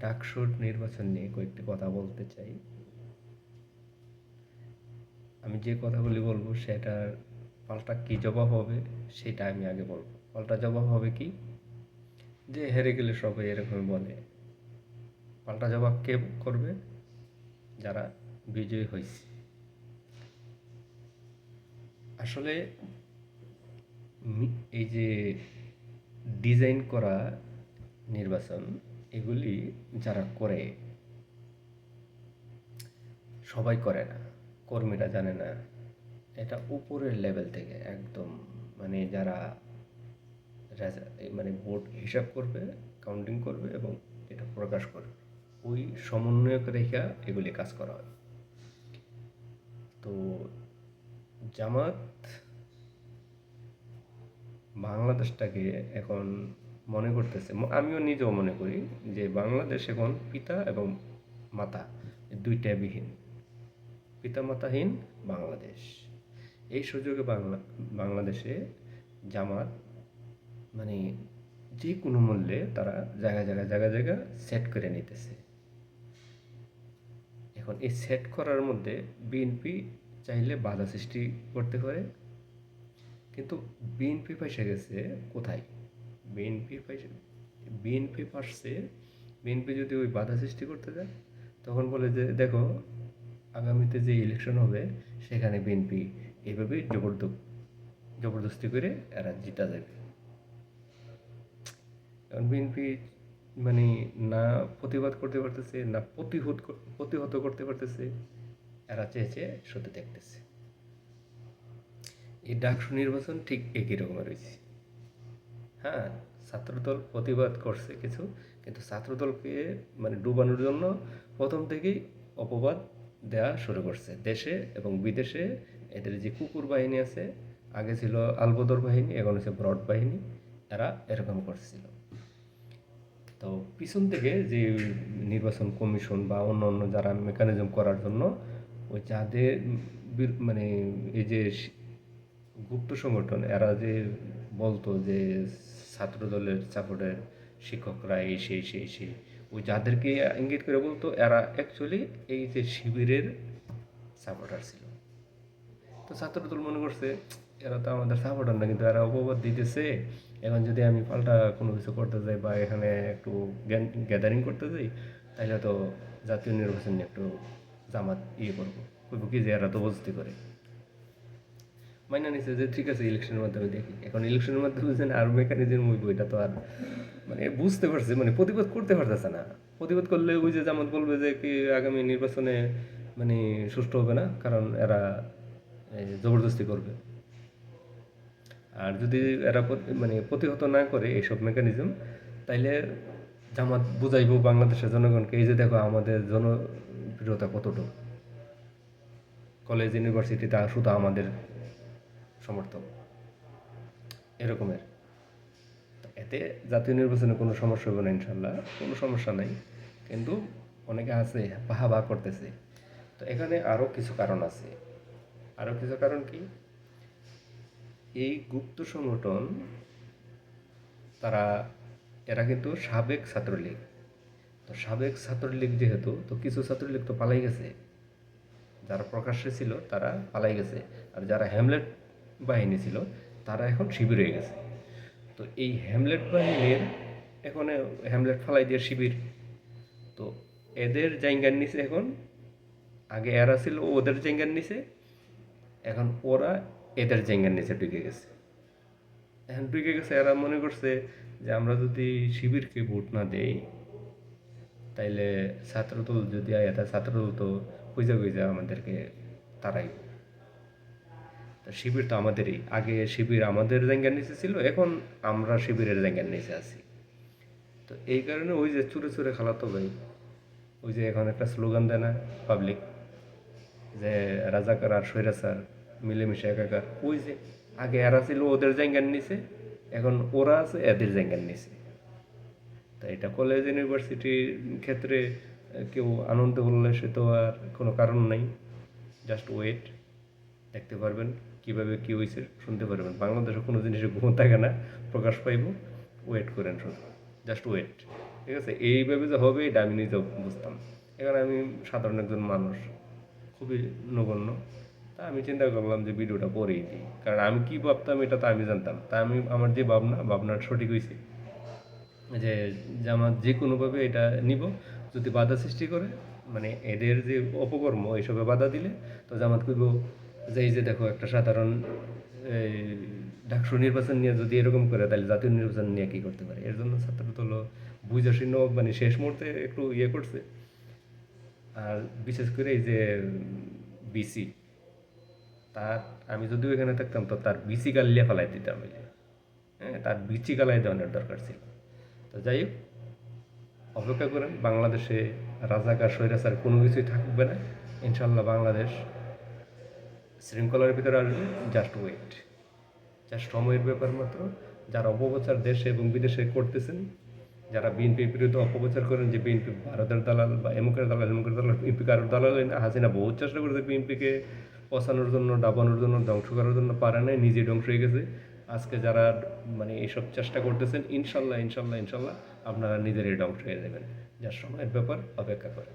ডাকসুর নির্বাচন নিয়ে কয়েকটি কথা বলতে চাই। আমি যে কথাগুলি বলব সেটার পাল্টা কি জবাব হবে সেটা আমি আগে বলব। পাল্টা জবাব হবে কি? যে হেরে গেলে সবাই এরকম বলে। পাল্টা জবাব কে করবে? যারা বিজয়ী হয়েছে। আসলে এই যে ডিজাইন করা নির্বাচন এগুলি যারা করে, সবাই করে না, কর্মীরা জানে না। এটা উপরের লেভেল থেকে একদম মানে যারা মানে বোর্ড হিসাব করবে কাউন্টিং করবে এবং এটা প্রকাশ করবে। ওই সমন্বয়ক রেখা এগুলি কাজ করা হয়। তো জামাত বাংলাদেশটাকে এখন মনে করতেছে। আমিও নিজেও মনে করি যে বাংলাদেশ এখন পিতা এবং মাতা দুইটা বিহীন। পিতা মাতাহীন বাংলাদেশ। এই সুযোগে বাংলা, বাংলাদেশে জামাত মানে যে কোনো মূল্যে তারা জায়গা জায়গা জায়গা জায়গা সেট করে নিতেছে। এখন এই সেট করার মধ্যে বিএনপি চাইলে বাধা সৃষ্টি করতে পারে। কিন্তু বিএনপি পয়সা গেছে কোথায়? বিএনপি পয়সা বিএনপি পারছে বিএনপি যদি ওই বাধা সৃষ্টি করতে যায়, তখন বলে যে, দেখো, আগামীতে যে ইলেকশন হবে, সেখানে বিএনপি এইভাবেই জবরদ জবরদস্তি করে এরা জিতা যাবে। কারণ বিএনপি মানে না প্রতিবাদ করতে পারতেছে, না প্রতিহত প্রতিহত করতে পারতেছে, এরা চেয়েছে সত্যি দেখতেছে। এই ডাকসু নির্বাচন ঠিক একই রকমের হয়েছে। হ্যাঁ ছাত্রদল প্রতিবাদ করছে কিছু, কিন্তু ছাত্রদলকে মানে ডুবানোর জন্য প্রথম থেকেই অপবাদ দেওয়া শুরু করছে। দেশে এবং বিদেশে এদের যে কুকুর বাহিনী আছে, আগে ছিল আলবদর বাহিনী, এখন হচ্ছে ব্রড বাহিনী, এরা এরকম করছিল। তো পিছন থেকে যে নির্বাচন কমিশন বা অন্য অন্য যারা মেকানিজম করার জন্য, ওই যাদের মানে এই যে গুপ্ত সংগঠন, এরা যে বলতো যে ছাত্র দলের সাপোর্টের শিক্ষকরা এই সেই সেই সেই ওই যাদেরকে ইঙ্গিত করে বলতো, এরা অ্যাকচুয়ালি এই যে শিবিরের সাপোর্টার ছিল। তো ছাত্রদল মনে করছে, এরা তো আমাদের সাপোর্টার না, কিন্তু এরা অপবাদ দিতেছে। এখন যদি আমি পাল্টা কোনো কিছু করতে যাই বা এখানে একটু গ্যাদারিং করতে যাই তাহলে তো জাতীয় নির্বাচন নিয়ে একটু জামাত ইয়ে করব। কি যে এরা তো বস্তি করে। মাইনা নিছে যে ঠিক আছে ইলেকশনের মাধ্যমে দেখি। এখন ইলেকশনের মাধ্যমে যে আর মেকানিজম ওই বইটা তো আর মানে বুঝতে পারছে মানে প্রতিবাদ করতে পারতেছে না। প্রতিবাদ করলে ওই যে জামাত বলবে যে কি আগামী নির্বাচনে মানে সুষ্ঠু হবে না, কারণ এরা জবরদস্তি করবে। আর যদি এরা মানে প্রতিহত না করে এইসব মেকানিজম তাইলে জামাত বুঝাইবো বাংলাদেশের জনগণকে, এই যে দেখো আমাদের জনপ্রিয়তা কতটুকু। কলেজ ইউনিভার্সিটিতে শুধু আমাদের সমর্থক। এরকমের। এতে জাতীয় নির্বাচনে কোনো সমস্যা হবে না ইনশাল্লাহ কোনো সমস্যা নাই। কিন্তু অনেকে আছে বাহা বাহা করতেছে। তো এখানে আরও কিছু কারণ আছে। আরও কিছু কারণ কি? এই গুপ্ত সংগঠন, তারা, এরা কিন্তু সাবেক ছাত্রলীগ। তো সাবেক ছাত্রলীগ যেহেতু, তো কিছু ছাত্রলীগ তো পালাই গেছে। যারা প্রকাশ্যে ছিল, তারা পালাই গেছে। আর যারা হ্যামলেট বাহিনী ছিল, তারা এখন শিবির হয়ে গেছে। তো এই হ্যামলেট বাহিনীর এখন হ্যামলেট ফালাই দিয়ে শিবির। তো এদের জায়গার নিচে এখন, আগে এরা ছিল ওদের জায়গার নিচে, এখন ওরা এদের জায়গার নিচে ঢুকে গেছে। এখন ঢুকে গেছে, এরা মনে করছে যে আমরা যদি শিবিরকে ভোট না দেই, তাইলে ছাত্রদল যদি আয় ছাত্রদল তো খুঁজে খুঁজে আমাদেরকে তারাই শিবির তো আমাদেরই। আগে শিবির আমাদের জায়গার নিচে ছিল, এখন আমরা শিবিরের জায়গার নিচে আছি। তো এই কারণে ওই যে চুরে চুরে খালাতো ভাই, ওই যে এখন একটা স্লোগান দেয় না পাবলিক যে রাজাকার আর স্বৈরাচার মিলেমিশে একাকার। ওই যে আগে এরা ছিল ওদের জায়গার নিচে, এখন ওরা আছে এদের জায়গার নিচে। তা এটা কলেজ ইউনিভার্সিটির ক্ষেত্রে কেউ আনন্দ উল্লাসে তো আর কোনো কারণ নাই। জাস্ট ওয়েট দেখতে পারবেন। কীভাবে কি হয়েছে শুনতে পারবেন। বাংলাদেশে কোনো জিনিসের ঘুম থাকে না, প্রকাশ পাইব ওয়েট করেন শুধু জাস্ট ওয়েট ঠিক আছে? এইভাবে যে হবে, এটা আমি নিজেও বুঝতাম। এখানে আমি সাধারণ একজন মানুষ, খুবই নগণ্য। তা আমি চিন্তা করলাম যে ভিডিওটা করেই দিই। কারণ আমি কি ভাবতাম, এটা তো আমি জানতাম। তা আমি, আমার যে ভাবনা ভাবনাটা সঠিক হয়েছে যে জামাত যে কোনোভাবে এটা নিব, যদি বাধা সৃষ্টি করে মানে এদের যে অপকর্ম এইসবে বাধা দিলে তো জামাত কইব যে এই যে দেখো একটা সাধারণ ডাকসু নির্বাচন নিয়ে যদি এরকম করে, তাহলে জাতীয় নির্বাচন নিয়ে কী করতে পারে? এর জন্য ছাত্রদল বুঝাশীর্ণ মানে শেষ মুহূর্তে একটু ইয়ে করছে। আর বিশেষ করে এই যে বিসি, তার, আমি যদিও এখানে থাকতাম, তো তার বিসি গালিয়ে ফেলাই দিতাম হ্যাঁ তার বিচি গালাই দেওয়ানোর দরকার ছিল। তো যাই হোক, অপেক্ষা করেন, বাংলাদেশে রাজাকার স্বৈরাচার কোনো কিছুই থাকবে না। ইনশাল্লাহ বাংলাদেশ শৃঙ্খলার ভিতরে আসবে জাস্ট ওয়েট জাস্ট সময়ের ব্যাপার মাত্র। যারা অপপ্রচার দেশে এবং বিদেশে করতেছেন, যারা বিএনপির বিরুদ্ধে অপপ্রচার করেন, যে বিএনপি ভারতের দালাল বা এমুকের দালাল এমুকের দালাল বিএনপি কারোর দালাল হাসিনা বহু চেষ্টা করেছে বিএনপিকে পচানোর জন্য, ডাবানোর জন্য, ধ্বংস করার জন্য, পারে নাই নিজে ধ্বংস হয়ে গেছে। আজকে যারা মানে এইসব চেষ্টা করতেছেন, ইনশাল্লাহ ইনশাল্লাহ ইনশাল্লাহ, আপনারা নিজেরাই ধ্বংস হয়ে যাবেন। যার সময়ের ব্যাপার, অপেক্ষা করেন।